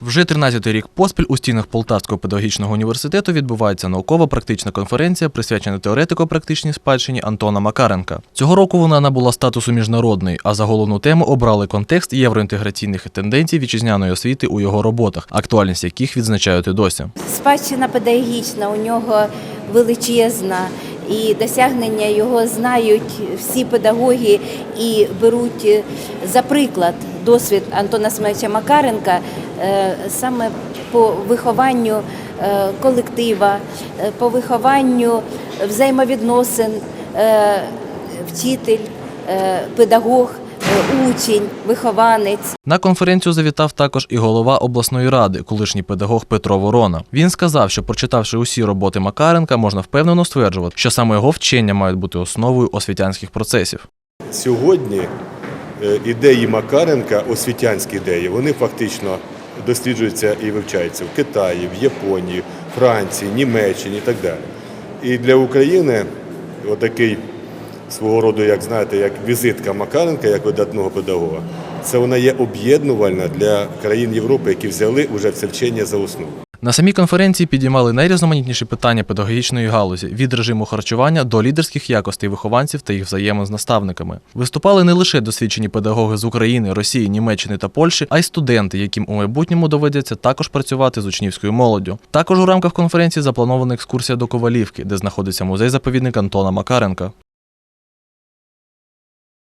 Вже 13-й рік поспіль у стінах Полтавського педагогічного університету відбувається наукова-практична конференція, присвячена теоретико-практичній спадщині Антона Макаренка. Цього року вона набула статусу міжнародної, а за головну тему обрали контекст євроінтеграційних тенденцій вітчизняної освіти у його роботах, актуальність яких відзначають і досі. Спадщина педагогічна у нього величезна, і досягнення його знають всі педагоги і беруть е, за приклад досвід Антона Смеча Макаренка е, саме по вихованню е, колектива, по вихованню взаємовідносин вчитель, педагог, учень, вихованець. На конференцію завітав також і голова обласної ради, колишній педагог Петро Ворона. Він сказав, що прочитавши усі роботи Макаренка, можна впевнено стверджувати, що саме його вчення мають бути основою освітянських процесів. Сьогодні е, ідеї Макаренка, освітянські ідеї, вони фактично досліджуються і вивчаються в Китаї, в Японії, Франції, Німеччині і так далі. І для України отакий свого роду, як знаєте, як візитка Макаренка, як видатного педагога, це вона є об'єднувальна для країн Європи, які взяли вже це вчення за основу. На самій конференції підіймали найрізноманітніші питання педагогічної галузі від режиму харчування до лідерських якостей вихованців та їх взаємин з наставниками. Виступали не лише досвідчені педагоги з України, Росії, Німеччини та Польщі, а й студенти, яким у майбутньому доведеться також працювати з учнівською молоддю. Також у рамках конференції запланована екскурсія до Ковалівки, де знаходиться музей заповідник Антона Макаренка.